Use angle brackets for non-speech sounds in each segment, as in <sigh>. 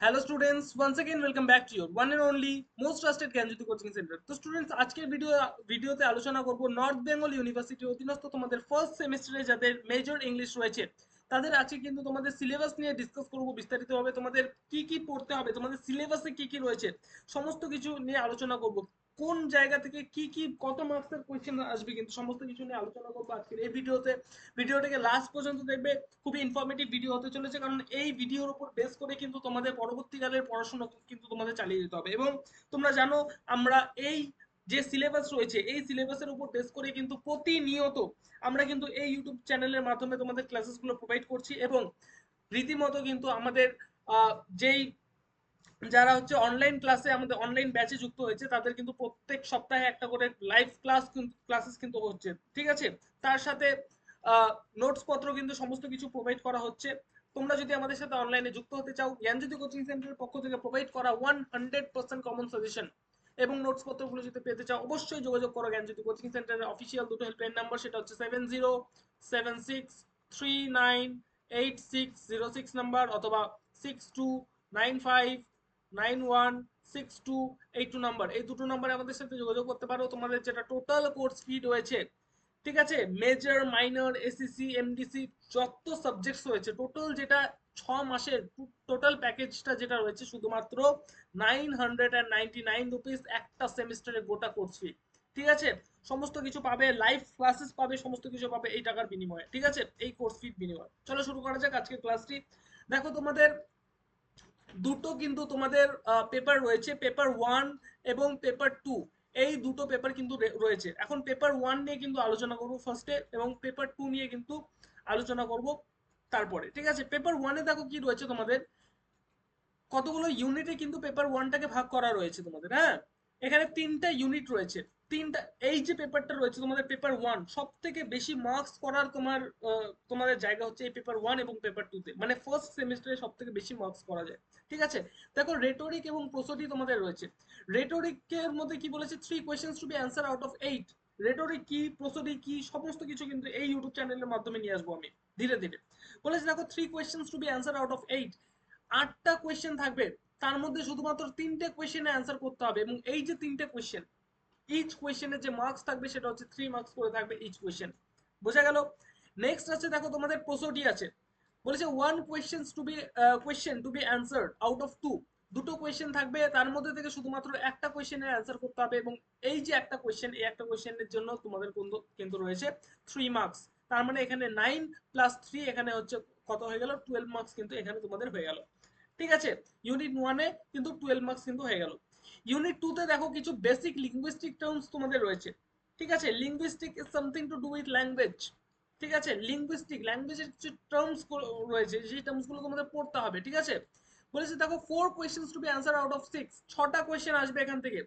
hello students once again welcome back to your one and only most trusted Gyanjyoti coaching centre তো students আজকের video ভিডিওতে আলোচনা করব north Bengal ইউনিভার্সিটির অধীনস্থ তোমাদের ফার্স্ট সেমিস্টারে যাদের মেজর ইংলিশ রয়েছে তাদের আজকে কিন্তু তোমাদের সিলেবাস নিয়ে ডিসকাস করব বিস্তারিতভাবে তোমাদের কি কি পড়তে হবে তোমাদের সিলেবাসে কি কি রয়েছে সমস্ত কিছু নিয়ে আলোচনা করব কোন জায়গা থেকে কি কি, কত মার্কসের কোয়েশ্চেন আসবে কিন্তু সমস্ত কিছু নিয়ে আলোচনা করব আজকের এই ভিডিওতে। ভিডিওটাকে লাস্ট পর্যন্ত দেখবে, খুবই ইনফরমেটিভ ভিডিও হতে চলেছে, কারণ এই ভিডিওর উপর বেস করে কিন্তু তোমাদের পরবর্তীকালের পড়াশোনা কিন্তু তোমাদের চালিয়ে যেতে হবে। এবং তোমরা জানো, আমরা এই যে সিলেবাস রয়েছে, এই সিলেবাসের উপর বেস করে কিন্তু প্রতিনিয়ত আমরা কিন্তু এই ইউটিউব চ্যানেলের মাধ্যমে তোমাদের ক্লাসেসগুলো প্রোভাইড করছি এবং রীতিমতো কিন্তু আমাদের যেই যারা হচ্ছে অনলাইন ক্লাসে আমাদের অনলাইন ব্যাচে যুক্ত হয়েছে, তাদের কিন্তু প্রত্যেক সপ্তাহে একটা করে লাইভ ক্লাস ক্লাসেস কিন্তু হচ্ছে, ঠিক আছে? তার সাথে নোটস পত্র কিন্তু সমস্ত কিছু প্রোভাইড করা হচ্ছে। তোমরা যদি আমাদের সাথে অনলাইনে যুক্ত হতে চাও, জ্ঞানজ্যোতি কোচিং সেন্টারের পক্ষ থেকে প্রোভাইড করা one hundred percent common suggestion এবং নোটস পত্রগুলো যদি পেতে চাও, অবশ্যই যোগাযোগ করো জ্ঞানজ্যোতি কোচিং সেন্টারের অফিসিয়াল দুটো হেল্পলাইন নাম্বার সেটা হচ্ছে seven zero seven six three nine eight six zero six number অথবা six two nine five nine one six two eight two number. এই দুটো নাম্বারে আমাদের সাথে যোগাযোগ করতে পারো। তোমাদের যেটা টোটাল কোর্স ফি রয়েছে, ঠিক আছে? মেজর মাইনর এসিসি এমডিসি যত সাবজেক্টস রয়েছে টোটাল যেটা ছ মাসের টোটাল প্যাকেজটা যেটা রয়েছে, শুধুমাত্র nine hundred and ninety nine rupees একটা সেমিস্টারের গোটা কোর্স ফি ঠিক আছে? সমস্ত কিছু পাবে লাইভ ক্লাসেস পাবে, সমস্ত কিছু পাবে এই টাকার বিনিময়ে, ঠিক আছে? এই কোর্স ফির বিনিময়ে। চলো শুরু করা যাক আজকে ক্লাসটি দেখো তোমাদের দুটো কিন্তু তোমাদের পেপার রয়েছে পেপার ওয়ান এবং পেপার টু এই দুটো পেপার কিন্তু রয়েছে। এখন পেপার ওয়ান নিয়ে কিন্তু আলোচনা করব ফার্স্টে এবং পেপার টু নিয়ে কিন্তু আলোচনা করব তারপরে। ঠিক আছে? পেপার ওয়ানে দেখো কি রয়েছে তোমাদের? কতগুলো ইউনিটে কিন্তু পেপার ওয়ানটাকে ভাগ করা রয়েছে তোমাদের হ্যাঁ? এখানে তিনটা ইউনিট রয়েছে। তিনটা, এই যে পেপারটা রয়েছে, তোমাদের পেপার ওয়ান সব থেকে বেশি মার্কস করার তোমার তোমাদের জায়গা হচ্ছে এই পেপার ওয়ান এবং পেপার টুতে মানে ফার্স্ট সেমিস্টারে সব থেকে বেশি মার্কস করা যায়। ঠিক আছে? দেখো রেটোরিক এবং প্রসোডি তোমাদের রয়েছে। রেটোরিকের মধ্যে কি বলেছে? Three questions to be answer out of eight rhetoric কি প্রসোডি কি, সমস্ত কিছু কিন্তু এই ইউটিউব চ্যানেলের মাধ্যমে নিয়ে আসব আমি, ধীরে ধীরে। বলেছে, দেখো three questions to be answer out of eight আটটা কোয়েশ্চেন থাকবে। তার মধ্যে শুধুমাত্র তিনটে কোয়েশ্চেনে অ্যান্সার করতে হবে এবং এই যে তিনটে কোয়েশ্চেন ইচ কোয়েশ্চেনের যে মার্কস থাকবে সেটা হচ্ছে থ্রি মার্কস করে থাকবে ইচ কোয়েশ্চেন বোঝা গেল? নেক্সট আছে দেখো তোমাদের প্রসোডি আছে। বলেছে one question to be question to be answered out of two দুটো কোয়েশ্চেন থাকবে, তার মধ্যে থেকে শুধুমাত্র একটা কোয়েশ্চেনের অ্যান্সার করতে হবে এবং এই যে একটা কোয়েশ্চেন এই একটা কোয়েশ্চেনের জন্য তোমাদের কিন্তু রয়েছে থ্রি মার্কস তার মানে এখানে নাইন প্লাস থ্রি এখানে হচ্ছে কত হয়ে গেল? টুয়েলভ মার্কস কিন্তু এখানে তোমাদের হয়ে গেল। ঠিক আছে? ইউনিট ওয়ানে কিন্তু টুয়েলভ মার্কস কিন্তু হয়ে গেল। ইউনিট টুতে দেখো কিছু বেসিক লিঙ্গুইস্টিক টার্মস তোমাদের রয়েছে। ঠিক আছে? Linguistic is something to do with language ঠিক আছে? লিঙ্গুইস্টিক ল্যাঙ্গুয়েজের কিছু টার্মস রয়েছে, সেই টার্মসগুলো তোমাদের পড়তে হবে, ঠিক আছে? বলেছে, দেখো four questions to be answer out of six ছটা কোয়েশ্চেন আসবে এখান থেকে।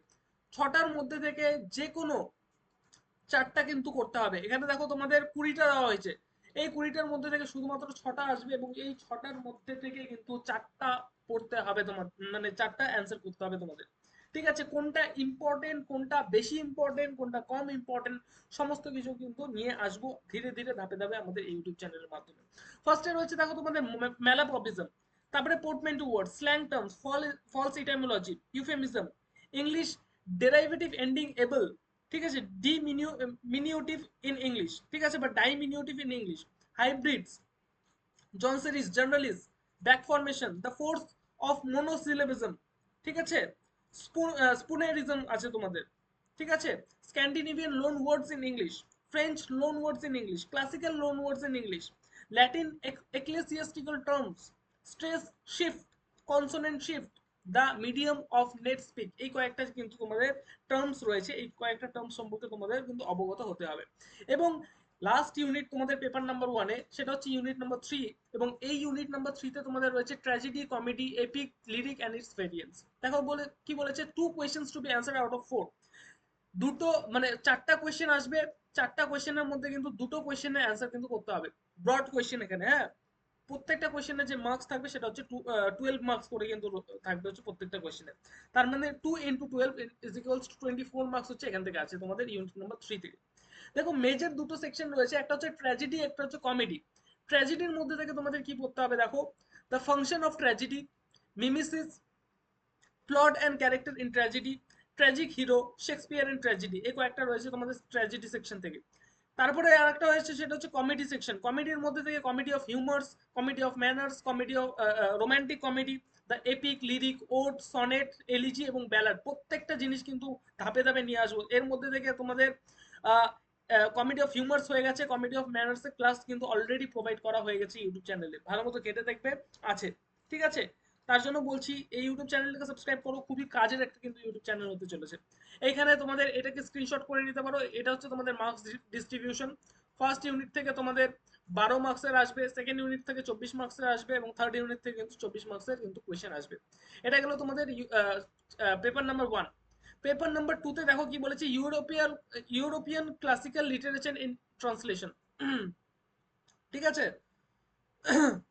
ছটার মধ্যে থেকে যে কোনো চারটা কিন্তু করতে হবে। এখানে দেখো, তোমাদের কুড়িটা দেওয়া হয়েছে। এই কুড়িটার মধ্যে থেকে শুধুমাত্র ছটা আসবে এবং এই ছটার মধ্যে থেকে কিন্তু চারটা পড়তে হবে তোমার মানে চারটা অ্যান্সার করতে হবে তোমাদের। ঠিক আছে, কোনটা ইম্পর্টেন্ট কোনটা বেশি ইম্পর্টেন্ট কোনটা কম ইম্পর্টেন্ট সমস্ত কিছু কিন্তু নিয়ে আসব ধীরে ধীরে ধাপে ধাপে আমাদের ইউটিউব চ্যানেলের মাধ্যমে। ফার্স্টে রয়েছে দেখো তোমাদের ম্যালাপপিজম তারপরে portmanteau word slang terms false etymology euphemism English derivative ending able ঠিক আছে ডি মিনিউটিভ ইন ইংলিশ ঠিক আছে, বা diminutive in English hybrids Johnsonese journalist back formation the force of monosyllabism ঠিক আছে? স্পুনেরিজম আছে তোমাদের, ঠিক আছে? Scandinavian loan words in English French loan words in English classical loan words in English Latin ecclesiastical terms stress shift consonant shift the medium of net speak এই কয়েকটা কিন্তু তোমাদের টার্মস রয়েছে, এই কয়েকটা টার্মস সম্পর্কে তোমাদের কিন্তু অবগত হতে হবে। এবং লাস্ট ইউনিট তোমাদের পেপার নাম্বার ওয়ানে সেটা হচ্ছে ইউনিট নাম্বার থ্রি এবং এই ইউনিট নাম্বার থ্রিতে তোমাদের রয়েছে tragedy comedy epic lyric and its variance দেখো বলে, কি বলেছে? Two questions to be answer out of four দুটো মানে চারটা কোয়েশ্চেন আসবে, চারটা কোয়েশ্চেনের মধ্যে কিন্তু দুটো কোয়েশ্চেনের অ্যান্সার কিন্তু করতে হবে। ব্রড কোয়েশ্চেন এখানে হ্যাঁ? প্রত্যেকটা কোয়েশ্চেনের যে মার্কস থাকবে, সেটা হচ্ছে টুয়েলভ মার্কস করে কিন্তু থাকবে হচ্ছে প্রত্যেকটা কোয়েশ্চেনে তার মানে two into twelve is two twenty four marks হচ্ছে এখান থেকে আছে তোমাদের ইউনিট নাম্বার থ্রি থেকে। দেখো মেজর দুটো সেকশন রয়েছে, একটা হচ্ছে ট্র্যাজেডি একটা হচ্ছে কমেডি ট্র্যাজেডির মধ্যে থেকে তোমাদের কি পড়তে হবে দেখো? The function of tragedy mimesis plot and character in tragedy tragic hero Shakespeare in tragedy এই কয়েকটা রয়েছে তোমাদের ট্র্যাজেডি সেকশন থেকে। তারপরে আর একটা হয়েছে, সেটা হচ্ছে কমেডি সেকশন কমেডির মধ্যে থেকে comedy of humours comedy of manners comedy of romantic comedy the epic lyric ode sonnet elegy এবং ব্যালাড প্রত্যেকটা জিনিস কিন্তু ধাপে ধাপে নিয়ে আসব। এর মধ্যে থেকে তোমাদের কমেডি অফ হিউমার্স হয়ে গেছে কমেডি অফ ম্যানার্স এর ক্লাস কিন্তু অলরেডি প্রোভাইড করা হয়ে গেছে ইউটিউব চ্যানেলে ভালো মতো কেটে দেখবে, আছে। ঠিক আছে? তার জন্য বলছি, এই ইউটিউব চ্যানেলটাকে সাবস্ক্রাইব করো, খুবই কাজের একটা কিন্তু ইউটিউব চ্যানেল হতে চলেছে। এইখানে তোমাদের এটাকে স্ক্রিনশট করে নিতে পারো, এটা হচ্ছে তোমাদের মার্কস ডিস্ট্রিবিউশন ফার্স্ট ইউনিট থেকে তোমাদের বারো মার্কসের আসবে সেকেন্ড ইউনিট থেকে চব্বিশ মার্কসের আসবে, এবং থার্ড ইউনিট থেকে কিন্তু চব্বিশ মার্কসের কিন্তু কোয়েশ্চেন আসবে। এটা গেল তোমাদের paper number one paper number টুতে দেখো কি বলেছে European European classical literature in translation ঠিক আছে? <clears throat>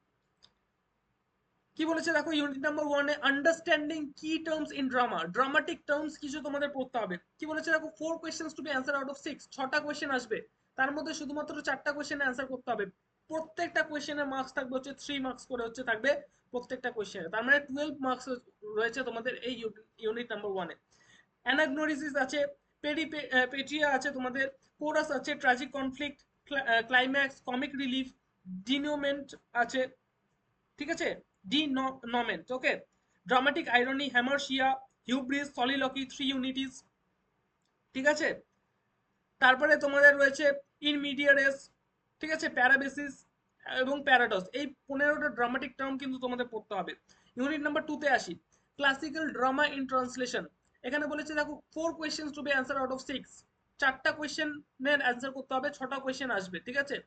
কি বলেছে দেখো ইউনিট নাম্বার ওয়ানে আন্ডারস্ট্যান্ডিং কি terms in drama dramatic terms কিছু তোমাদের পড়তে হবে। কি বলেছে দেখো four questions to be answer out of six ছটা কোয়েশ্চেন আসবে। তার মধ্যে শুধুমাত্র চারটা কোয়েশ্চেনে অ্যান্সার করতে হবে। প্রত্যেকটা কোয়েশ্চেনের মার্কস থাকবে হচ্ছে থ্রি মার্কস করে হচ্ছে থাকবে প্রত্যেকটা কোয়েশ্চেনে তার মানে টুয়েলভ মার্কস রয়েছে তোমাদের এই ইউনিট নাম্বার ওয়ানে অ্যানাগনোরিসিস আছে পেরি পেট্রিয়া আছে তোমাদের, কোরাস আছে, tragic conflict climax, comic relief, denouement আছে, ঠিক আছে? De denouement okay? Dramatic irony hamartia hubris, soliloquy, three unities, ঠিক আছে? তারপরে তোমাদের রয়েছে ইনমিডিয়ারেস, ঠিক আছে? প্যারাবেসিস এবং প্যারাডস। এই পনেরোটা ড্রামাটিক টার্ম কিন্তু তোমাদের পড়তে হবে। ইউনিট নাম্বার টুতে আসি। Classical drama in translation. এখানে বলেছে, দেখো four question to be answer out of six চারটা কোয়েশ্চেনের অ্যান্সার করতে হবে, ছটা কোয়েশ্চেন আসবে, ঠিক আছে?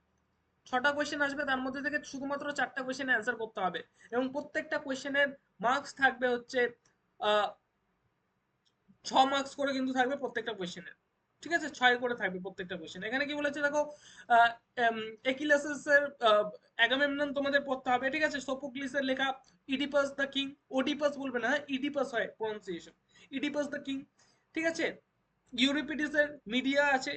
ছটা কোয়েশ্চেন আসবে, তার মধ্যে থেকে শুধুমাত্র চারটা কোয়েশ্চেনের অ্যান্সার করতে হবে। এবং প্রত্যেকটা কোয়েশ্চেনের মার্কস থাকবে হচ্ছে ছ মার্কস করে কিন্তু থাকবে প্রত্যেকটা কোয়েশ্চেনের ঠিক আছে? ছয় করে থাকবে প্রত্যেকটা কোয়েশ্চেন এখানে কি বলেছে, দেখো একিলাসের অ্যাগামেমনন তোমাদের পড়তে হবে, ঠিক আছে? সোপোক্লিসের লেখা ইডিপাস দ্য কিং ওডিপাস বলবে না ইডিপাস হয় প্রনাউন্সিয়েশন ইডিপাস দ্য কিং ঠিক আছে? ইউরিপিডিসের মিডিয়া আছে।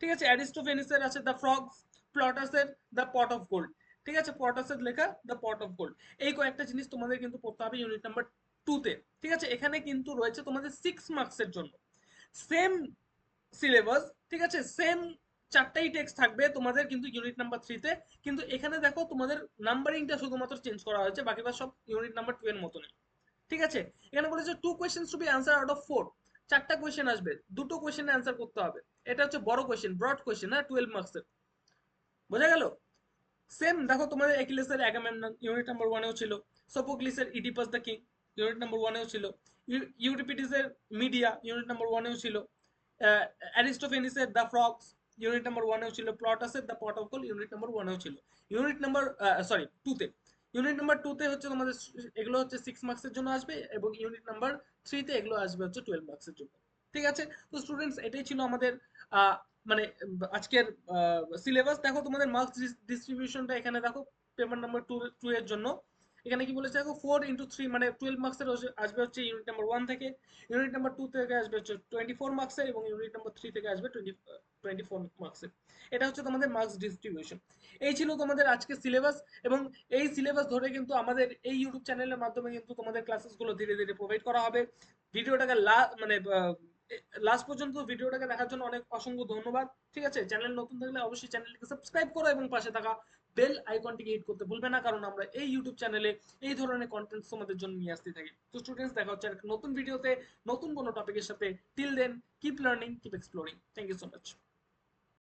ঠিক আছে? অ্যারিস্টোফেনিসের আছে। দ্য ফ্রগস প্লটাসের দ্য পট অফ গোল্ড ঠিক আছে? পটাসের লেখা দ্য পট অফ গোল্ড এই কয়েকটা জিনিস তোমাদের কিন্তু পড়তে হবে ইউনিট নাম্বার টুতে ঠিক আছে? এখানে কিন্তু রয়েছে তোমাদের সিক্স মার্কসের জন্য। সেম সিলেবাস ঠিক আছে? সেম চারটাই টেক্সট থাকবে তোমাদের কিন্তু ইউনিট নাম্বার থ্রিতে কিন্তু এখানে দেখো তোমাদের নাম্বারিংটা শুধুমাত্র চেঞ্জ করা হয়েছে। বাকিটা সব ইউনিট নাম্বার টু এর মতনই। ঠিক আছে? এখানে বলেছে two question to be answer out of four চারটা কোয়েশ্চেন আসবে, দুটো কোয়েশ্চেনে অ্যান্সার করতে হবে। এটা হচ্ছে বড় কোয়েশ্চেন ব্রড কোয়েশ্চেন হ্যাঁ? টুয়েলভ মার্কসের বোঝা গেল? সেম দেখো তোমাদের একিলেসের ইউনিট নাম্বার ওয়ানেও ছিল। সোপোক্লিসের Oedipus the King unit number ওয়ানেও ছিল। ইউরিপিটিসের মিডিয়া ইউনিট নাম্বার ওয়ানেও ছিল। অ্যারিস্টোফেনিসের দ্য ফ্রক্স ইউনিট নাম্বার ওয়ানেও ছিল। প্লটাসের the Pot of Gold unit number ওয়ানেও ছিল ইউনিট নাম্বার সরি টুতে ইউনিট নাম্বার টুতে হচ্ছে তোমাদের এগুলো হচ্ছে সিক্স মার্কসের জন্য আসবে এবং ইউনিট নাম্বার থ্রিতে এগুলো আসবে হচ্ছে টুয়েলভ মার্কসের জন্য। ঠিক আছে? তো স্টুডেন্টস এটাই ছিল আমাদের মানে আজকের সিলেবাস দেখো তোমাদের মার্কস ডিস্ট্রিবিউশনটা এখানে দেখো পেপার নাম্বার টু টু এর জন্য। এখানে কি বলেছে দেখো ফোর ইন্টু থ্রি মানে টুয়েলভ মার্কসের আসবে হচ্ছে ইউনিট নাম্বার ওয়ান থেকে ইউনিট নাম্বার টু থেকে আসবে হচ্ছে টোয়েন্টি ফোর মার্কসের এবং ইউনিট নাম্বার থ্রি থেকে আসবে টোয়েন্টি টোয়েন্টি ফোর মার্কসের এটা হচ্ছে তোমাদের মার্কস ডিস্ট্রিবিউশন এই ছিল তোমাদের আজকে সিলেবাস এবং এই সিলেবাস ধরে কিন্তু আমাদের এই ইউটিউব চ্যানেলের মাধ্যমে কিন্তু তোমাদের ক্লাসেসগুলো ধীরে ধীরে প্রোভাইড করা হবে। ভিডিওটাকে মানে লাস্ট পর্যন্ত ভিডিওটাকে দেখার জন্য অনেক অসংখ্য ধন্যবাদ। ঠিক আছে? চ্যানেল নতুন থাকলে অবশ্যই চ্যানেলটিকে সাবস্ক্রাইব করো এবং পাশে থাকা বেল আইকনটিকে হিট করতে ভুলবে না, কারণ আমরা এই ইউটিউব চ্যানেলে এই ধরনের কন্টেন্ট তোমাদের জন্য নিয়ে আসতে থাকি। তো স্টুডেন্টস দেখা হচ্ছে নতুন ভিডিওতে নতুন কোনো টপিকের সাথে। Till then keep learning keep exploring thank you so much